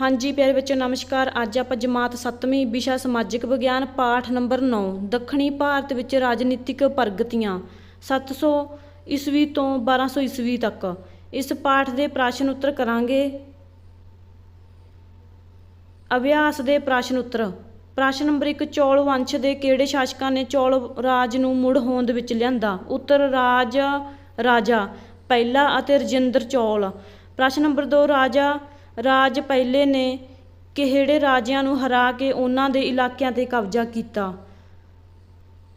ਹਾਂਜੀ, ਪਿਆਰੇ ਬੱਚਿਓ, ਨਮਸਕਾਰ। ਅੱਜ ਆਪਾਂ ਜਮਾਤ 7ਵੀਂ ਵਿਸ਼ਾ ਸਮਾਜਿਕ ਵਿਗਿਆਨ ਪਾਠ ਨੰਬਰ 9 ਦੱਖਣੀ ਭਾਰਤ ਵਿੱਚ ਰਾਜਨੀਤਿਕ ਪ੍ਰਗਤੀਆਂ 700 ਈਸਵੀ ਤੋਂ 1200 ਈਸਵੀ ਤੱਕ। ਇਸ ਪਾਠ ਦੇ ਪ੍ਰਸ਼ਨ ਉੱਤਰ ਕਰਾਂਗੇ। ਅਭਿਆਸ ਦੇ ਪ੍ਰਸ਼ਨ ਉੱਤਰ। ਪ੍ਰਸ਼ਨ ਨੰਬਰ 1 ਚੌਲ ਵੰਸ਼ ਦੇ ਕਿਹੜੇ ਸ਼ਾਸਕਾਂ ਨੇ ਚੌਲ ਰਾਜ ਨੂੰ ਮੁੜ ਹੋਂਦ ਵਿੱਚ ਲਿਆਂਦਾ? ਉੱਤਰ, ਰਾਜ, ਰਾਜਾ, ਪਹਿਲਾ ਅਤੇ ਰਜਿੰਦਰ ਚੌਲ। ਪ੍ਰਸ਼ਨ ਨੰਬਰ 2 ਰਾਜਾ ਰਾਜ ਪਹਿਲੇ ਨੇ ਕਿਹੜੇ ਰਾਜਿਆਂ ਨੂੰ ਹਰਾ ਕੇ ਉਹਨਾਂ ਦੇ ਇਲਾਕਿਆਂ ਤੇ ਕਬਜ਼ਾ ਕੀਤਾ?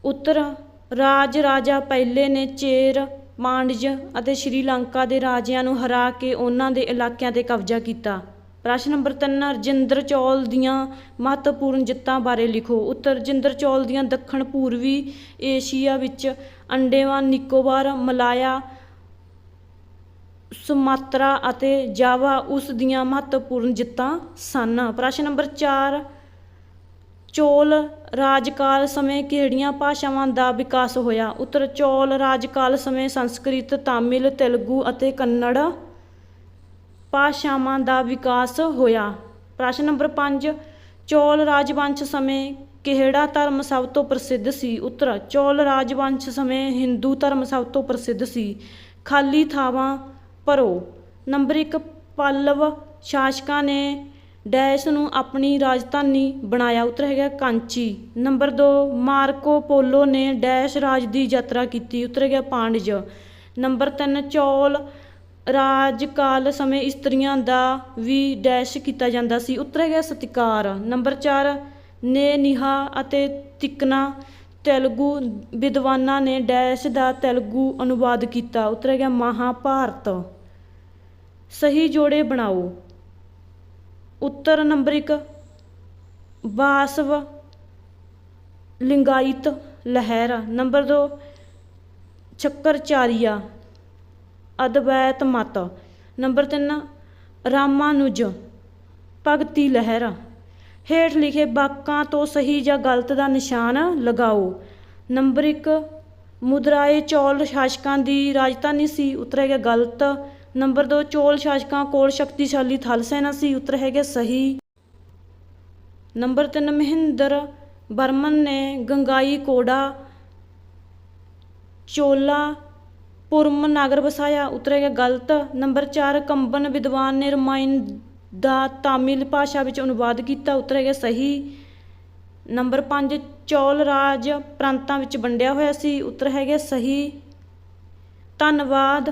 ਉੱਤਰ, ਰਾਜ ਰਾਜਾ ਪਹਿਲੇ ਨੇ ਚੇਰ, ਮਾਂਡਜ ਅਤੇ ਸ਼੍ਰੀਲੰਕਾ ਦੇ ਰਾਜਿਆਂ ਨੂੰ ਹਰਾ ਕੇ ਉਹਨਾਂ ਦੇ ਇਲਾਕਿਆਂ ਤੇ ਕਬਜ਼ਾ ਕੀਤਾ। ਪ੍ਰਸ਼ਨ ਨੰਬਰ 3 ਰਜਿੰਦਰ ਚੌਲ ਦੀਆਂ ਮਹੱਤਵਪੂਰਨ ਜਿੱਤਾਂ ਬਾਰੇ ਲਿਖੋ। ਉੱਤਰ, ਰਜਿੰਦਰ ਚੌਲ ਦੀਆਂ ਦੱਖਣ ਪੂਰਬੀ ਏਸ਼ੀਆ ਵਿੱਚ ਅੰਡੇਮਾਨ ਨਿਕੋਬਾਰ, ਮਲਾਇਆ ਸੁਮਾਤਰਾ ਅਤੇ ਜਾਵਾ ਉਸ ਦੀਆਂ ਮਹੱਤਵਪੂਰਨ ਜਿੱਤਾਂ ਸਨ। ਪ੍ਰਸ਼ਨ ਨੰਬਰ 4 ਚੋਲ ਰਾਜਕਾਲ ਸਮੇਂ ਕਿਹੜੀਆਂ ਭਾਸ਼ਾਵਾਂ ਦਾ ਵਿਕਾਸ ਹੋਇਆ? ਉੱਤਰ, ਚੋਲ ਰਾਜਕਾਲ ਸਮੇਂ ਸੰਸਕ੍ਰਿਤ, ਤਾਮਿਲ, ਤੇਲਗੂ ਅਤੇ ਕੰਨੜ ਭਾਸ਼ਾਵਾਂ ਦਾ ਵਿਕਾਸ ਹੋਇਆ। ਪ੍ਰਸ਼ਨ ਨੰਬਰ 5 ਚੋਲ ਰਾਜਵੰਸ਼ ਸਮੇਂ ਕਿਹੜਾ ਧਰਮ ਸਭ ਤੋਂ ਪ੍ਰਸਿੱਧ ਸੀ? ਉੱਤਰ, ਚੋਲ ਰਾਜਵੰਸ਼ ਸਮੇਂ ਹਿੰਦੂ ਧਰਮ ਸਭ ਤੋਂ ਪ੍ਰਸਿੱਧ ਸੀ। ਖਾਲੀ ਥਾਵਾਂ ਭਰੋ। ਨੰਬਰ ਇੱਕ, ਪੱਲਵ ਸ਼ਾਸਕਾਂ ਨੇ ਡੈਸ਼ ਨੂੰ ਆਪਣੀ ਰਾਜਧਾਨੀ ਬਣਾਇਆ। ਉੱਤਰ ਹੈਗਾ ਕਾਂਚੀ। ਨੰਬਰ 2 ਮਾਰਕੋ ਪੋਲੋ ਨੇ ਡੈਸ਼ ਰਾਜ ਦੀ ਯਾਤਰਾ ਕੀਤੀ। ਉੱਤਰ ਹੈਗਾ ਪਾਂਡਜ। ਨੰਬਰ 3 ਚੌਲ ਰਾਜਕਾਲ ਸਮੇਂ ਇਸਤਰੀਆਂ ਦਾ ਵੀ ਡੈਸ਼ ਕੀਤਾ ਜਾਂਦਾ ਸੀ। ਉੱਤਰ ਹੈਗਾ ਸਤਿਕਾਰ। ਨੰਬਰ 4 ਨੇ ਨਿਹਾ ਅਤੇ ਤਿਕਨਾ ਤੇਲਗੂ ਵਿਦਵਾਨਾਂ ਨੇ ਡੈਸ਼ ਦਾ ਤੇਲਗੂ ਅਨੁਵਾਦ ਕੀਤਾ। ਉੱਤਰ ਗਿਆ ਮਹਾਭਾਰਤ। ਸਹੀ ਜੋੜੇ ਬਣਾਓ। ਉੱਤਰ ਨੰਬਰ 1 ਵਾਸਵ ਲਿੰਗਾਇਤ ਲਹਿਰ। ਨੰਬਰ 2 ਚੱਕਰਚਾਰੀਆ ਅਦਵੈਤ ਮਤ ਨੰਬਰ 3 ਰਾਮਾਨੁਜ, ਭਗਤੀ ਲਹਿਰ। ਹੇਠ ਲਿਖੇ ਵਾਕਾਂ ਤੋਂ ਸਹੀ ਜਾਂ ਗਲਤ ਦਾ ਨਿਸ਼ਾਨ ਲਗਾਓ। ਨੰਬਰ 1 ਮੁਦਰਾਏ ਚੌਲ ਸ਼ਾਸਕਾਂ ਦੀ ਰਾਜਧਾਨੀ ਸੀ, ਉੱਤਰ ਹੈਗਾ ਗਲਤ। ਨੰਬਰ 2 ਚੋਲ ਸ਼ਾਸਕਾਂ ਕੋਲ ਸ਼ਕਤੀਸ਼ਾਲੀ ਥਲ ਸੈਨਾ ਸੀ, ਉੱਤਰ ਹੈਗਾ ਸਹੀ। ਨੰਬਰ 3 ਮਹਿੰਦਰ ਬਰਮਨ ਨੇ ਗੰਗਾਈ ਕੋੜਾ ਚੋਲਾ ਪੁਰਮ ਨਗਰ ਵਸਾਇਆ, ਉੱਤਰ ਹੈਗਾ ਗਲਤ। ਨੰਬਰ 4 ਕੰਬਨ ਵਿਦਵਾਨ ਨੇ ਰਮਾਇਣ ਦਾ ਤਾਮਿਲ ਭਾਸ਼ਾ ਵਿੱਚ ਅਨੁਵਾਦ ਕੀਤਾ, ਉੱਤਰ ਹੈਗਾ ਸਹੀ। ਨੰਬਰ 5 ਚੌਲ ਰਾਜ ਪ੍ਰਾਂਤਾਂ ਵਿੱਚ ਵੰਡਿਆ ਹੋਇਆ ਸੀ, ਉੱਤਰ ਹੈਗਾ ਸਹੀ। ਧੰਨਵਾਦ।